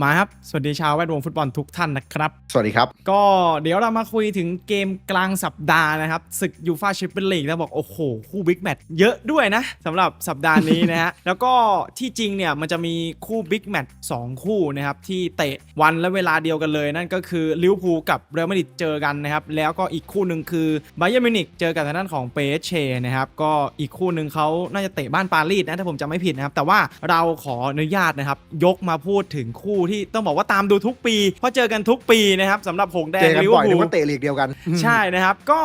มาครับ สวัสดีชาวแวดวงฟุตบอลทุกท่านนะครับ สวัสดีครับ ก็เดี๋ยวเรามาคุยถึงเกมกลางสัปดาห์นะครับศึกยูฟาแชมเปี้ยนลีกแล้วบอกโอ้โห คู่บิ๊กแมตช์เยอะด้วยนะสำหรับสัปดาห์นี้นะฮะ แล้วก็ที่จริงเนี่ยมันจะมีคู่บิ๊กแมตช์สองคู่นะครับ ที่เตะวันและเวลาเดียวกันเลย นั่นก็คือลิเวอร์พูลกับเรอัลมาดริดเจอกันนะครับ แล้วก็อีกคู่หนึ่งคือไบเยอร์มิวนิกเจอกับทางด้านของเปเชนะครับก็อีกคู่หนึ่งเขาน่าจะเตะบ้านปารีสนะถ้าผมจำไม่ผิดนะครับแต่ว่าเราขออนุญาตนะครับยกมาพูดถึงคู่ที่ต้องบอกว่าตามดูทุกปี เพราะเจอกันทุกปีนะครับสำหรับหงแดเจงอกันลิเวอบ่อยร์นึพูกลว่าเตะลีกเดียวกัน ใช่นะครับก็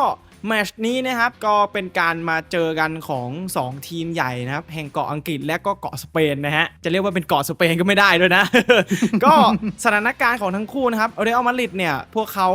แมชนี้นะครับก็เป็นการมาเจอกันของ 2 ทีมใหญ่นะครับ แห่งเกาะอังกฤษและก็เกาะสเปนนะฮะ จะเรียกว่าเป็นเกาะสเปนก็ไม่ได้ด้วยนะ ก็สถานการณ์ของทั้งคู่นะครับเรอัลมาดริดเนี่ย พวกเขา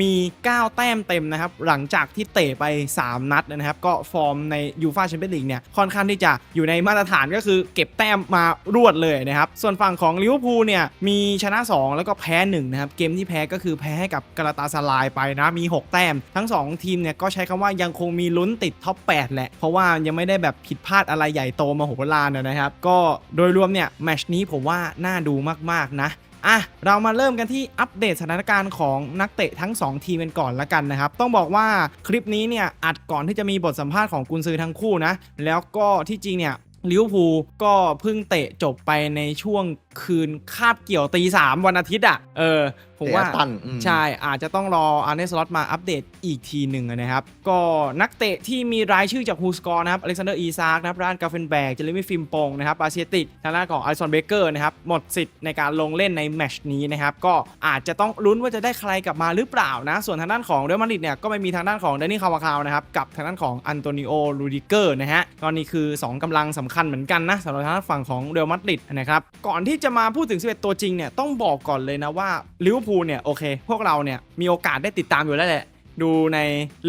มี 9 แต้มเต็มนะครับ หลังจากที่เตะไป 3 นัดนะครับ ก็ฟอร์มในยูฟาแชมเปี้ยนลีกเนี่ย ค่อนข้างที่จะอยู่ในมาตรฐานก็คือเก็บแต้มมารวดเลยนะครับ ส่วนฝั่งของลิเวอร์พูลเนี่ยมีชนะ 2 แล้วก็แพ้1นะครับเกมที่แพ้ก็คือแพ้ให้กับกาลาตาสลายไปนะมี 6 แต้มทั้ง 2 ทีมเนี่ยก็ใช้คำว่ายังคงมีลุ้นติดท็อป 8 แหละ เพราะว่ายังไม่ได้แบบผิดพลาดอะไรใหญ่โตมาโหฬารนะครับ ก็โดยรวมเนี่ยแมชนี้ผมว่าน่าดูมากๆนะอะเรามาเริ่มกันที่อัปเดตสถานการณ์ของนักเตะทั้ง 2 ทีมกันก่อนละกันนะครับ ต้องบอกว่าคลิปนี้เนี่ยอัดก่อนที่จะมีบทสัมภาษณ์ของกุนซือทั้งคู่นะ แล้วก็ที่จริงเนี่ยลิเวอร์พูลก็เพิ่งเตะจบไปในช่วงคืนคาบเกี่ยวตีสามวันอาทิตย์อะ เออ ผมว่าเตะตันอืมใช่อาจจะต้องรออาร์เนสล็อตมาอัปเดตอีกทีหนึ่งนะครับ ก็นักเตะที่มีรายชื่อจากฮูสกอร์นะครับอเล็กซานเดอร์อีซากนะครับรานกาเฟนแบกเจเรมี่ฟิมปงนะครับอาเซียติกทางด้านของอลิซอนเบเกอร์นะครับหมดสิทธิ์ในการลงเล่นในแมตช์นี้นะครับก็อาจจะต้องลุ้นว่าจะได้ใครกลับมาหรือเปล่านะ ส่วนทางด้านของเรอัลมาดริดเนี่ยก็ไม่มีทางด้านของเดนนี่คาวาคาวนะครับกับทางด้านของอันโตนิโอลูดิเกอร์นะฮะก็นี่คือ 2กำลังสำคัญเหมือนกันนะสำหรับทางด้านฝั่งของเรอัลมาดริดนะครับก่อนที่จะมาพูดถึง11ตัวจริงเนี่ยต้องบอกก่อนเลยนะว่าลิเวอร์พูลเนี่ยโอเคพวกเราเนี่ยมีโอกาสได้ติดตามอยู่แล้วแหละดูใน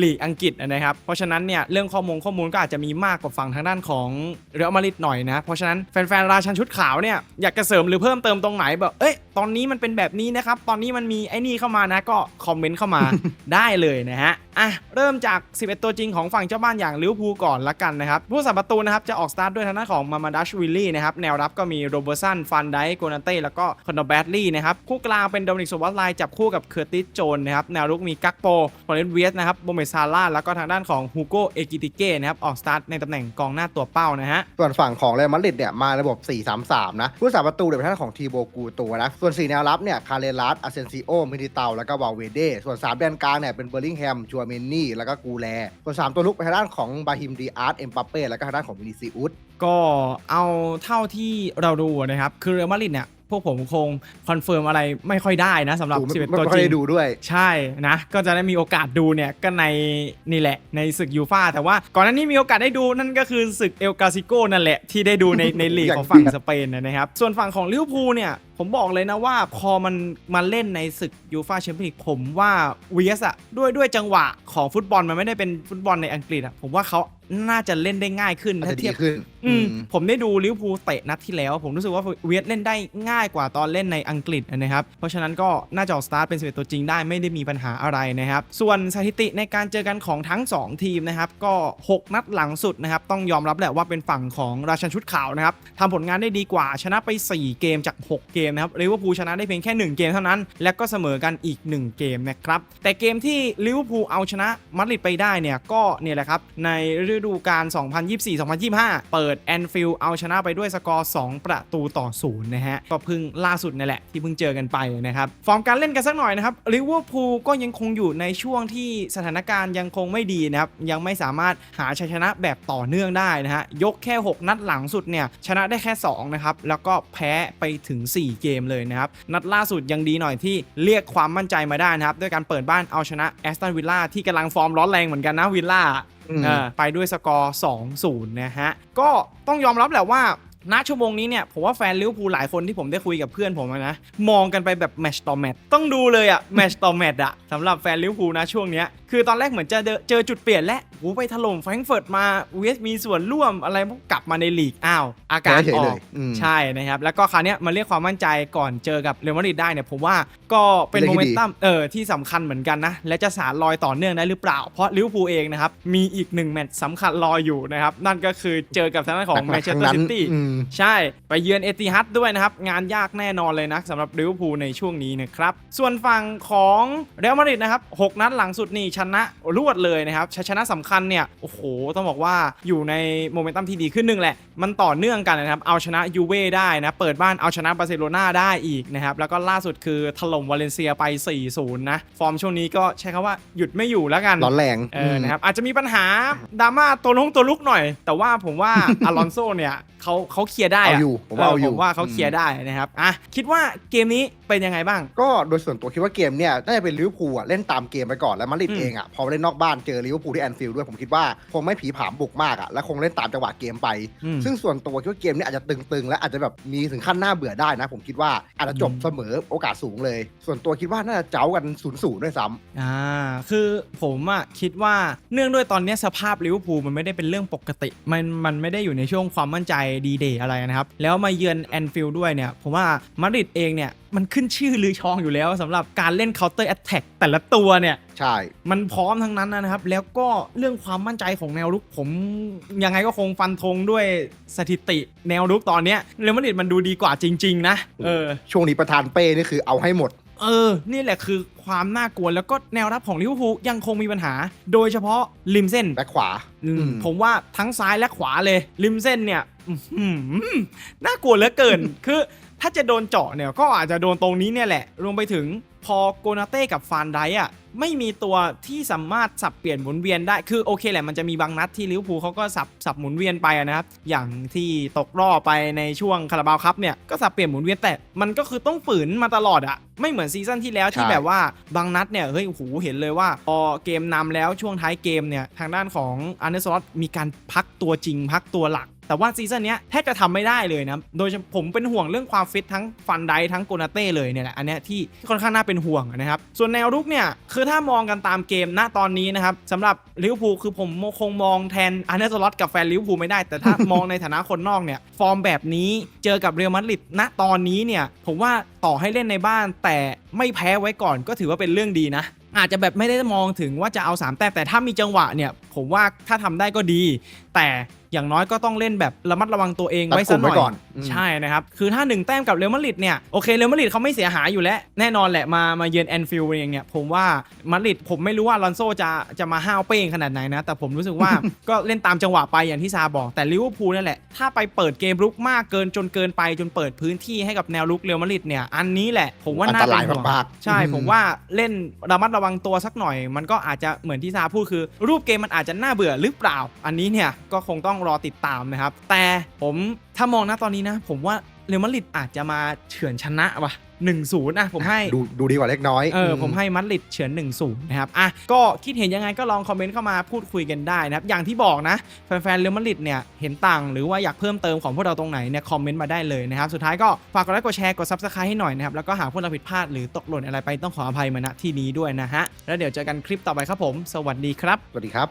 ลีกอังกฤษนะครับ เพราะฉะนั้นเนี่ยเรื่องข้อมูลข้อมูลก็อาจจะมีมากกว่าฝั่งทางด้านของเรอัลมาดริดหน่อยนะ เพราะฉะนั้นแฟนๆ ราชันชุดขาวเนี่ยอยากจะเสริมหรือเพิ่มเติมตรงไหนแบบเอ้ยตอนนี้มันเป็นแบบนี้นะครับ ตอนนี้มันมีไอ้นี่เข้ามานะก็คอมเมนต์เข้ามาได้เลยนะฮะอะเริ่มจาก 11 ตัวจริงของฝั่งเจ้าบ้านอย่างลิเวอร์พูลก่อนละกันนะครับผู้สัมประตูนะครับจะออกสตาร์ทด้วยทางด้านของมามาดัชวิลลี่นะครับแนวรับก็มีโรเบอร์สันฟันไดโกนาเต้แล้วก็คอนโดแบดลี่นะครับคู่กลางเป็นโดมินิกโซวัสไลจับคู่กับเคอร์ติสโจนนะครับแนวรุกมีกักโปคอนเนเวียสนะครับโบเมซาร่าแล้วก็ทางด้านของฮูโกเอกิติเก้นะครับออกสตาร์ทในตำแหน่งกองหน้าตัวเป้านะฮะส่วนฝั่งของเรอัลมาดริดเนี่ยมาระบบ 4-3-3 นะผู้สาประตูเนี่ยเป็นท่านของทีโบกูตัวนะส่วน 4 แนวรับเนี่ยคาเรลัสอาเซนซิโอมิดิเตาแล้วก็วาเวเดส่วน3แดนกลางเนี่ยเป็นเบอร์ลิงแฮมชัวเมนนี่ แล้วก็กูแลส่วน3ตัวลุกเป็นทางด้านของบาฮิมดีอาร์ตเอ็มปาเป้แล้วก็ทางด้านของวินิซิอุสก็เอาเท่าที่เราดูนะครับ คือเรอัลมาดริดเนี่ยพวกผมคงคอนเฟิร์มอะไรไม่ค่อยได้นะสำหรับดูไม่11ไม่ตัวค่จอยริง ได้ดูด้วย ใช่นะ ก็จะได้มีโอกาสดูเนี่ยก็ในนี่แหละในศึกยูฟาแต่ว่าก่อนหน้านี้มีโอกาสได้ดูนั่นก็คือศึกเอลกาซิโกนั่นแหละที่ได้ดูในในลีกอย่าง ของฝั่งจริงสเปนนะครับ ส่วนฝั่งของลิเวอร์พูลเนี่ยผมบอกเลยนะว่าพอมันมาเล่นในศึกยูฟาแชมเปี้ยนลีกผมว่าเวียสอะด้วยด้วยจังหวะของฟุตบอลมันไม่ได้เป็นฟุตบอลในอังกฤษอะผมว่าเขาน่าจะเล่นได้ง่ายขึ้นอาจถ้าจะเทีดียบขึ้นอืมอืมผมได้ดูลิเวอร์พูลเตะนัดที่แล้ว ผมรู้สึกว่าเวียดเล่นได้ง่ายกว่าตอนเล่นในอังกฤษนะครับ เพราะฉะนั้นก็น่าจะออกสตาร์ทเป็น11ตัวจริงได้ไม่ได้มีปัญหาอะไรนะครับ ส่วนสถิติในการเจอกันของทั้ง 2 ทีมนะครับ ก็ 6 นัดหลังสุดนะครับ ต้องยอมรับแหละว่าเป็นฝั่งของราชันชุดขาวนะครับทำผลงานได้ดีกว่าชนะไป 4 เกมจาก 6 เกมนะครับลิเวอร์พูลชนะได้เพียงแค่ 1 เกมเท่านั้น และก็เสมอกันอีก 1 เกมนะครับ แต่เกมที่ลิเวอร์พูลเอาชนะมาดริดไปได้เนี่ยก็เนี่ยแหละครับ ในฤดูกาล 2024-2025 เปิดแอนฟิลด์เอาชนะไปด้วยสกอร์ 2 ประตูต่อศูนย์นะฮะก็เพิ่งล่าสุดนี่แหละที่เพิ่งเจอกันไปนะครับฟอร์มการเล่นกันสักหน่อยนะครับลิเวอร์พูลก็ยังคงอยู่ในช่วงที่สถานการณ์ยังคงไม่ดีนะครับยังไม่สามารถหาชัยชนะแบบต่อเนื่องได้นะฮะยกแค่ 6 นัดหลังสุดเนี่ยชนะได้แค่2นะครับแล้วก็แพ้ไปถึง4 เกมเลยนะครับ นัดล่าสุดยังดีหน่อยที่เรียกความมั่นใจมาได้นะครับ ด้วยการเปิดบ้านเอาชนะแอสตันวิลล่าที่กำลังฟอร์มร้อนแรงเหมือนกันนะวิลล่าอืมเออไปด้วยสกอร์ 2-0 นะฮะ ก็ต้องยอมรับแหละว่า ณชั่วโมงนี้เนี่ยผมว่าแฟนลิเวอร์พูลหลายคนที่ผมได้คุยกับเพื่อนผมอะนะมองกันไปแบบแมตช์ต่อแมตช์ต้องดูเลยอะแมตช์ต่อแมตช์อะสำหรับแฟนลิเวอร์พูลนะช่วงเนี้ยคือตอนแรกเหมือนจะเจอเจอจุดเปลี่ยนและหูไปถล่มแฟรงก์เฟิร์ตมาเวสมีส่วนร่วมอะไรพวกกลับมาในลีกอ้าวอาการแพ้เฉยอเลอกยอืมใช่นะครับแล้วก็คราวเนี้ยมาเรียกความมั่นใจก่อนเจอกับเรอัลมาดริดได้เนี่ยผมว่าก็เป็นเป็นโมเรื่องที่เมนตัมเออที่สำคัญเหมือนกันนะและจะสารรอยต่อเนื่องได้หรือเปล่าเพราะลิเวอร์พูลเองนะครับมีอีกหนึ่งแมตช์สำคัญรออยู่นะครับนั่นก็คือเจอกับทางด้านของแมนเชสเตอร์ซิตี้อืมมใช่ ไปเยือนเอติฮัดด้วยนะครับ งานยากแน่นอนเลยนะสำหรับลิเวอร์พูลในช่วงนี้นะครับ ส่วนฝั่งของเรอัลมาดริดนะครับ 6 นัดหลังสุดนี่ชนะรวดเลยนะครับชัยชนะสำคัญเนี่ย โอ้โห ต้องบอกว่าอยู่ในโมเมนตัมที่ดีขึ้นหนึ่งแหละ มันต่อเนื่องกันนะครับ เอาชนะยูเว่ได้นะ เปิดบ้านเอาชนะบาร์เซโลนาได้อีกนะครับ แล้วก็ล่าสุดคือถล่มวาเลนเซียไป 4-0 นะ ฟอร์มช่วงนี้ก็ใช้คำว่าหยุดไม่อยู่แล้วกัน ร้อนแรง เออ นะครับ อาจจะมีปัญหาดราม่าตัวลงตัวลุกหน่อย แต่ว่าผมว่าอลอนโซเนี่ยเขาเขาเคลียร์ได้เอาอะอยู่ผมว่าเอาอยู่ผมว่าเขาเคลียร์ได้นะครับอะคิดว่าเกมนี้เป็นยังไงบ้าง ก็โดยส่วนตัวคิดว่าเกมเนี่ยน่าจะเป็นลิเวอร์พูลอะเล่นตามเกมไปก่อนแล้วมาดริดอืมเองอะพอเล่นนอกบ้านเจอลิเวอร์พูลที่แอนฟิลด์ด้วยผมคิดว่าคงไม่ผีผามบุกมากอะและคงเล่นตามจังหวะเกมไปอืมซึ่งส่วนตัวคิดว่าเกมเนี้อาจจะตึงๆ และอาจจะแบบมีถึงขั้นหน้าเบื่อได้นะ ผมคิดว่าอาจจะจบอืมเสมอโอกาสสูงเลย ส่วนตัวคิดว่าน่าจะเจ้ากันศูนย์ศูนย์ด้วยซ้ำอ่าคือผมอะคิดว่าเนื่องด้วยตอนเนี้ยสภาพลิเวอร์พูลมันไม่ได้เป็นเรื่องปกติมันมันไม่ได้อยู่ในช่วงความมั่นใจดีเดย์อะไรนะครับ แล้วมาเยือนแอนฟิลด์ด้วยเนี่ย ผมว่ามาดริดเองเนี่ย มันขึ้นชื่อลือชองอยู่แล้วสำหรับการเล่น counter attack แต่ละตัวเนี่ย ใช่ มันพร้อมทั้งนั้นนะครับ แล้วก็เรื่องความมั่นใจของแนวรุก ผมยังไงก็คงฟันธงด้วยสถิติแนวรุกตอนเนี้ยเรอัลมาดริดมันดูดีกว่าจริง ๆ นะเออช่วงนี้ประธานเป้นี่คือเอาให้หมด เออ นี่แหละคือความน่ากลัวแล้วก็แนวรับของลิเวอร์พูลยังคงมีปัญหา โดยเฉพาะริมเส้น แบ็คขวาอืมอืมผมว่าทั้งซ้ายและขวาเลย ริมเส้นเนี่ยอื้อหือน่ากลัวเหลือเกิน คือ ถ้าจะโดนเจาะเนี่ยก็อาจจะโดนตรงนี้เนี่ยแหละ รวมไปถึงพอโกนาเต้กับฟานไดอะไม่มีตัวที่สามารถสับเปลี่ยนหมุนเวียนได้ คือโอเคแหละมันจะมีบางนัดที่ลิเวอร์พูลเขาก็สับสับหมุนเวียนไปอะนะครับ อย่างที่ตกรอบไปในช่วงคาราบาวครับเนี่ยก็สับเปลี่ยนหมุนเวียนแต่มันก็คือต้องฝืนมาตลอดอะไม่เหมือนซีซั่นที่แล้วที่ใช่แบบว่าบางนัดเนี่ยเฮ้ยโอ้โหเห็นเลยว่าพอเกมนำแล้วช่วงท้ายเกมเนี่ยทางด้านของอันเดอร์สล็อตมีการพักตัวจริง พักตัวหลัก แต่ว่าซีซั่นนี้แทบจะทำไม่ได้เลยนะ โดยผมเป็นห่วงเรื่องความฟิตทั้งฟันไดทั้งโกนาเต้เลยเนี่ยแหละ อันนี้ที่ค่อนข้างน่าเป็นห่วงนะครับ ส่วนแนวรุกเนี่ย คือถ้ามองกันตามเกมณตอนนี้นะครับสำหรับลิเวอร์พูลคือผมคงมองแทนอันเดอร์สล็อตกับแฟนลิเวอร์พูลไม่ได้ แต่ถ้ามองในฐานะคนนอกเนี่ย ฟอร์มแบบนี้เจอกับเรอัลมาดริดณตอนนี้เนี่ย ผมว่าต่อให้เล่นในบ้าน แต่ไม่แพ้ไว้ก่อนก็ถือว่าเป็นเรื่องดีนะอาจจะแบบไม่ได้มองถึงว่าจะเอา 3 แต้มแต่ถ้ามีจังหวะเนี่ย ผมว่าถ้าทำได้ก็ดี แต่อย่างน้อยก็ต้องเล่นแบบระมัดระวังตัวเองไว้สักหน่อยตัดกลุ่มไว้ก่อนอืมใช่นะครับ คือถ้า1แต้มกับเรอัลมาดริดเนี่ยโอเคเรอัลมาดริดเขาไม่เสียหายอยู่แล้ว แน่นอนแหละมามาเยือนแอนฟิลด์เองเนี่ยผมว่ามาดริดผมไม่รู้ว่าลอนโซจะจะมาห้าวเป้งขนาดไหนนะ แต่ผมรู้สึกว่าก็เล่นตามจังหวะไปอย่างที่ซาบอกแต่ลิเวอร์พูลนั่นแหละถ้าไปเปิดเกมรุกมากเกินจนเกินไปจนเปิดพื้นที่ให้กับแนวรุกเรอัลมาดริดเนี่ยอันนี้แหละ ผมว่าน่าอันตเป็รายนห่วงมากๆใช่อืมผมว่าเล่นระมัดระวังตัวสักหน่อย มันก็อาจจะเหมือนที่ซาพูดคือ รูปเกมมันอาจจะน่าเบื่อหรือเปล่า อันนี้เนี่ยก็คงต้องรอติดตามนะครับ แต่ผมถ้ามองนะตอนนี้นะ ผมว่าเรอัลมาดริดอาจจะมาเฉือนชนะว่ะ1-0นะผมให้ดูดูดีกว่าเล็กน้อยเออผมให้มัดริดเฉือน1นศูนย์นะครับอะก็คิดเห็นยังไงก็ลองคอมเมนต์เข้ามาพูดคุยกันได้นะครับ อย่างที่บอกนะแฟนๆเรอัลมาดริดเนี่ยเห็นต่างหรือว่าอยากเพิ่มเติมของพวกเราตรงไหนเนี่ยคอมเมนต์มาได้เลยนะครับ สุดท้ายก็ฝากกดไลค์กดแชร์กด subscribe ให้หน่อยนะครับ แล้วก็หากพวกเราผิดพลาดหรือตกหล่นอะไรไปต้องขออภัยมาณที่นี้ด้วยนะฮะแล้วเดี๋ยวเจอกันคลิปต่อไปครับผม สวัสดีครับสวัสดีครับ